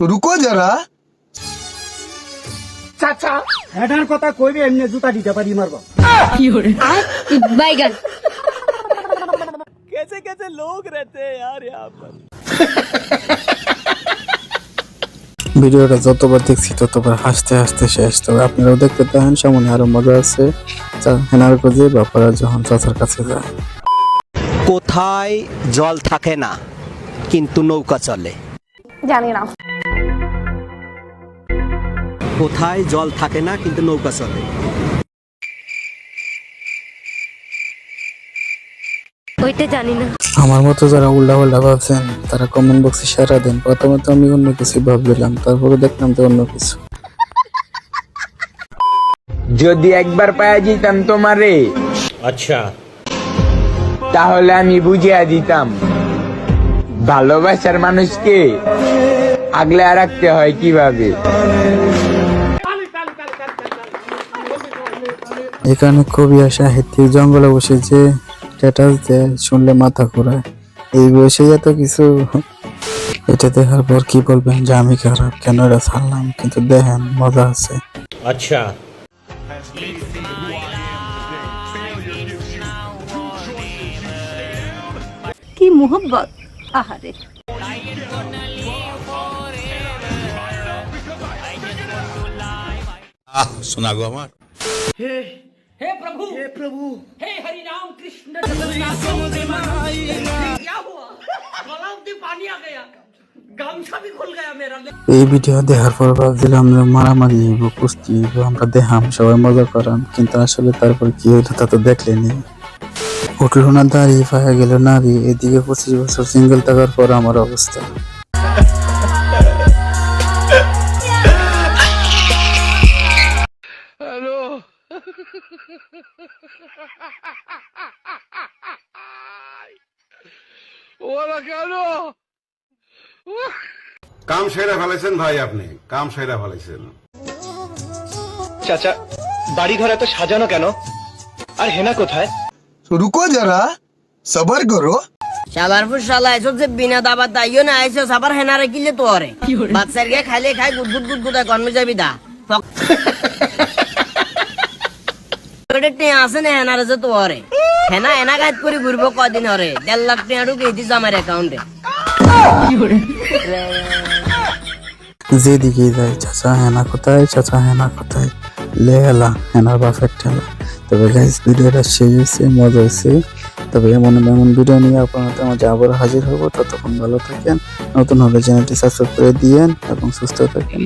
रुको जरा এটার কথা কইবে এমনি জুতা দিতে পারি মারবা বাইগান ভিডিওটা যতবার দেখছি ততবার হাসতে হাসতে শেষ তবে আপনারাও দেখতে পারেন সামনে আরো মজা আছে চা- হেনার খোঁজে বাপারা যখন চাচার কাছে যায় কোথায় জল থাকে না কিন্তু নৌকা চলে জানি না কোথায় জল থাকে না কিন্তু নৌকা চলে। ওইটা জানি না। আমার মতো যারা উল্টা পাল্টা ভাবছেন তারা কমেন্ট বক্সে সারা দেন। প্রথমে তো আমি অন্য কিছু ভাবছিলাম তারপরে দেখলাম তো অন্য কিছু। যদি একবার পাওয়া যেতাম তোমারে আচ্ছা। তাহলে আমি বুঝিয়ে দিতাম ভালোবাসার মানুষকে আগলে রাখতে হয় কীভাবে? এখানে কবি আর সাহিত্যিক জঙ্গলে বসে যে স্ট্যাটাস দেয় শুনলে মাথা ঘোরায়। এই বয়সে এত কিছু এটা দেখার পর কি বলবেন? যে আমি খারাপ কেন এটা ছাড়লাম? কিন্তু দেখেন মজা আছে। কি মোহব্বত আহারে। শোনা গো আমার। এই ভিডিও দেখার পর ভাবছিলাম যে মারামারি হইব কুস্তি হইব আমরা দেখাম সবাই মজা করাম কিন্তু আসলে তারপর কি হইল তা তো দেখলেনি উঠল না দাঁড়িয়ে পাওয়া গেল নারী এদিকে পঁচিশ বছর সিঙ্গেল থাকার পর আমার অবস্থা। কাম সেরা ফেলেছেন ভাই আপনি। কাম সেরা ফেলেছেন। চাচা বাড়ি ঘর এত সাজানো কেন? আর হেনা কোথায়? রুকো যারা সবার করো। সাবারপুর শালা এসব যে বিনা দাবার দাইও না আইসো সাবার হেনারে কিলে তোরে বাচ্চার গে খাইলে খাই গুদ গুদ গুদ গুদায় কর্মে যাবি দা। যে চাচা হেনা কোথায়, চাচা হেনা কোথায়? লে হেলা হেনার বাফের ঠেলা। তবে গাইস ভিডিওটা শেষ হয়েছে, মজা হয়েছে। তবে এমন এমন ভিডিও নিয়ে আপনাদের মাঝে আবার হাজির হব। ততক্ষণ ভালো থাকেন, নতুন হলে চ্যানেলটি সাবস্ক্রাইব করে দিয়েন এবং সুস্থ থাকেন।